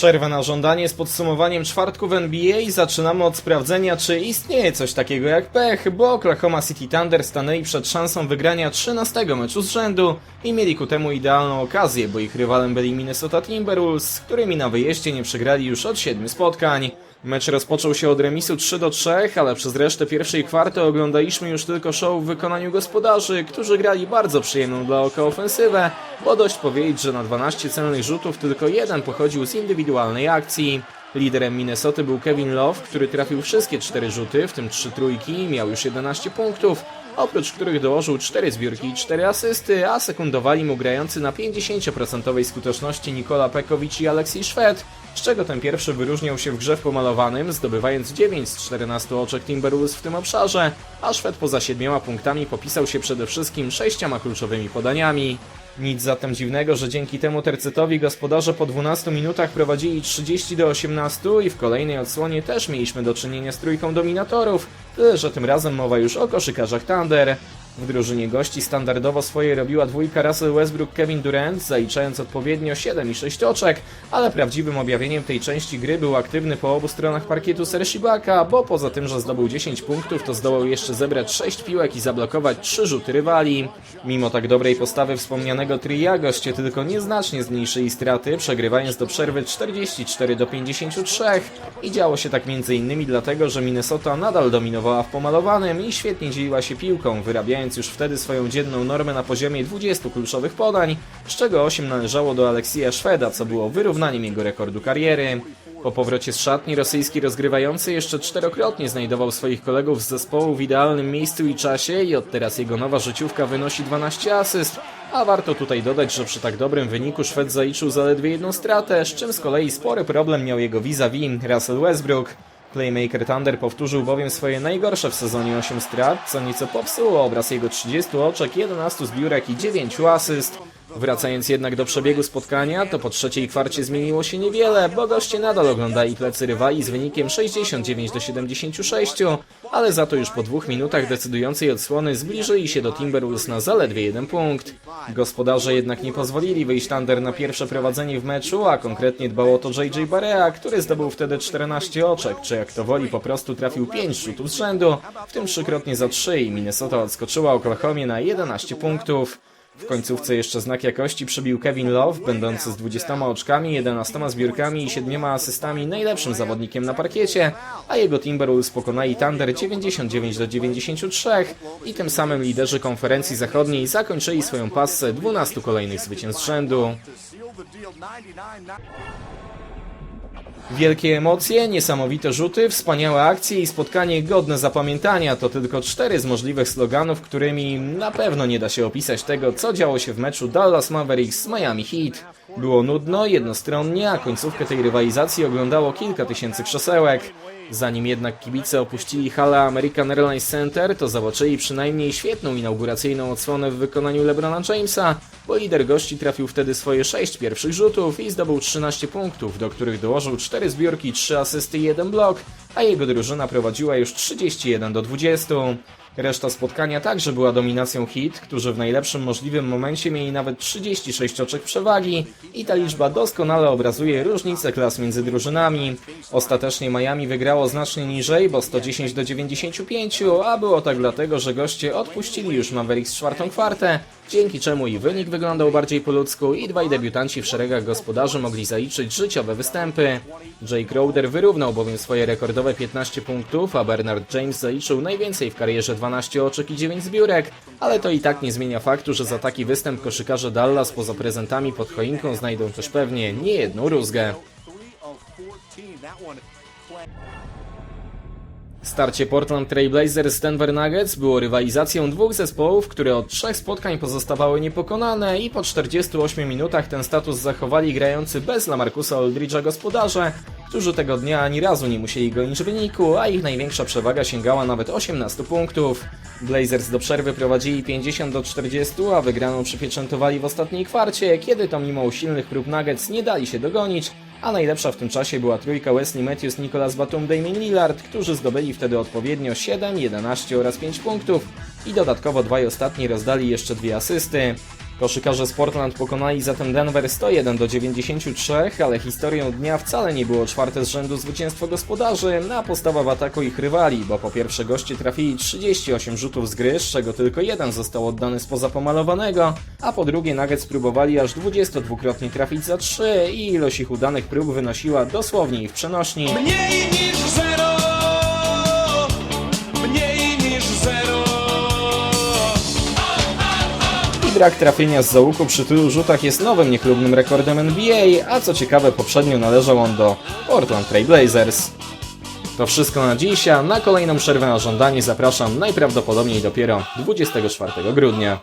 Przerwa na żądanie z podsumowaniem czwartku w NBA i zaczynamy od sprawdzenia, czy istnieje coś takiego jak pech, bo Oklahoma City Thunder stanęli przed szansą wygrania 13 meczu z rzędu i mieli ku temu idealną okazję, bo ich rywalem byli Minnesota Timberwolves, z którymi na wyjeździe nie przegrali już od 7 spotkań. Mecz rozpoczął się od remisu 3 do 3, ale przez resztę pierwszej kwarty oglądaliśmy już tylko show w wykonaniu gospodarzy, którzy grali bardzo przyjemną dla oka ofensywę, bo dość powiedzieć, że na 12 celnych rzutów tylko jeden pochodził z indywidualnej akcji. Liderem Minnesoty był Kevin Love, który trafił wszystkie 4 rzuty, w tym 3 trójki i miał już 11 punktów, oprócz których dołożył 4 zbiórki i 4 asysty, a sekundowali mu grający na 50% skuteczności Nikola Pekowicz i Aleksiej Szwed, z czego ten pierwszy wyróżniał się w grze w pomalowanym, zdobywając 9 z 14 oczek Timberwolves w tym obszarze, a Szwed poza 7 punktami popisał się przede wszystkim 6 kluczowymi podaniami. Nic zatem dziwnego, że dzięki temu tercetowi gospodarze po 12 minutach prowadzili 30 do 18 i w kolejnej odsłonie też mieliśmy do czynienia z trójką dominatorów, tyle że tym razem mowa już o koszykarzach Thunder. W drużynie gości standardowo swoje robiła dwójka Russell Westbrook Kevin Durant, zaliczając odpowiednio 7 i 6 oczek, ale prawdziwym objawieniem tej części gry był aktywny po obu stronach parkietu Serge Ibaka, bo poza tym, że zdobył 10 punktów, to zdołał jeszcze zebrać 6 piłek i zablokować 3 rzuty rywali. Mimo tak dobrej postawy wspomnianego tria, goście tylko nieznacznie zmniejszyli straty, przegrywając do przerwy 44 do 53 i działo się tak m.in. dlatego, że Minnesota nadal dominowała w pomalowanym i świetnie dzieliła się piłką, wyrabiając już wtedy swoją dzienną normę na poziomie 20 kluczowych podań, z czego 8 należało do Aleksija Szweda, co było wyrównaniem jego rekordu kariery. Po powrocie z szatni rosyjski rozgrywający jeszcze czterokrotnie znajdował swoich kolegów z zespołu w idealnym miejscu i czasie i od teraz jego nowa życiówka wynosi 12 asyst, a warto tutaj dodać, że przy tak dobrym wyniku Szwed zaliczył zaledwie jedną stratę, z czym z kolei spory problem miał jego vis-a-vis Russell Westbrook. Playmaker Thunder powtórzył bowiem swoje najgorsze w sezonie 8 strat, co nieco popsuło obraz jego 30 oczek, 11 zbiórek i 9 asyst. Wracając jednak do przebiegu spotkania, to po trzeciej kwarcie zmieniło się niewiele, bo goście nadal oglądali plecy rywali z wynikiem 69 do 76, ale za to już po dwóch minutach decydującej odsłony zbliżyli się do Timberwolves na zaledwie jeden punkt. Gospodarze jednak nie pozwolili wyjść Thunder na pierwsze prowadzenie w meczu, a konkretnie dbał o to JJ Barea, który zdobył wtedy 14 oczek, czy jak to woli po prostu trafił 5 rzutów z rzędu, w tym trzykrotnie za 3 i Minnesota odskoczyła Oklahomie na 11 punktów. W końcówce jeszcze znak jakości przybił Kevin Love, będący z 20 oczkami, 11 zbiórkami i 7 asystami najlepszym zawodnikiem na parkiecie, a jego Timberwolves pokonali Thunder 99 do 93 i tym samym liderzy konferencji zachodniej zakończyli swoją passę 12 kolejnych zwycięstw rzędu. Wielkie emocje, niesamowite rzuty, wspaniałe akcje i spotkanie godne zapamiętania to tylko cztery z możliwych sloganów, którymi na pewno nie da się opisać tego, co działo się w meczu Dallas Mavericks z Miami Heat. Było nudno, jednostronnie, a końcówkę tej rywalizacji oglądało kilka tysięcy krzesełek. Zanim jednak kibice opuścili halę American Airlines Center, to zobaczyli przynajmniej świetną inauguracyjną odsłonę w wykonaniu LeBrona Jamesa, bo lider gości trafił wtedy swoje 6 pierwszych rzutów i zdobył 13 punktów, do których dołożył 4 zbiórki, 3 asysty i 1 blok, a jego drużyna prowadziła już 31 do 20. Reszta spotkania także była dominacją hit, którzy w najlepszym możliwym momencie mieli nawet 36 oczek przewagi i ta liczba doskonale obrazuje różnicę klas między drużynami. Ostatecznie Miami wygrało znacznie niżej, bo 110 do 95, a było tak dlatego, że goście odpuścili już Mavericks czwartą kwartę, dzięki czemu i wynik wyglądał bardziej po ludzku i dwaj debiutanci w szeregach gospodarzy mogli zaliczyć życiowe występy. Jake Crowder wyrównał bowiem swoje rekordowe 15 punktów, a Bernard James zaliczył najwięcej w karierze 12 oczek i 9 zbiórek, ale to i tak nie zmienia faktu, że za taki występ koszykarze Dallas poza prezentami pod choinką znajdą też pewnie niejedną rózgę. Starcie Portland Trail Blazers z Denver Nuggets było rywalizacją dwóch zespołów, które od trzech spotkań pozostawały niepokonane i po 48 minutach ten status zachowali grający bez Lamarcusa Aldridge'a gospodarze, którzy tego dnia ani razu nie musieli gonić wyniku, a ich największa przewaga sięgała nawet 18 punktów. Blazers do przerwy prowadzili 50 do 40, a wygraną przypieczętowali w ostatniej kwarcie, kiedy to mimo usilnych prób Nuggets nie dali się dogonić, a najlepsza w tym czasie była trójka Wesley Matthews, Nicolas Batum, Damien Lillard, którzy zdobyli wtedy odpowiednio 7, 11 oraz 5 punktów, i dodatkowo dwaj ostatni rozdali jeszcze dwie asysty. Koszykarze z Portland pokonali zatem Denver 101 do 93, ale historią dnia wcale nie było czwarte z rzędu zwycięstwo gospodarzy, a postawa w ataku ich rywali, bo po pierwsze goście trafili 38 rzutów z gry, z czego tylko jeden został oddany spoza pomalowanego, a po drugie Nuggets próbowali aż 22-krotnie trafić za 3 i ilość ich udanych prób wynosiła dosłownie ich przenośni. Brak trafienia z załuku przy tylu rzutach jest nowym niechlubnym rekordem NBA, a co ciekawe poprzednio należał on do Portland Trail Blazers. To wszystko na dziś, a na kolejną przerwę na żądanie zapraszam najprawdopodobniej dopiero 24 grudnia.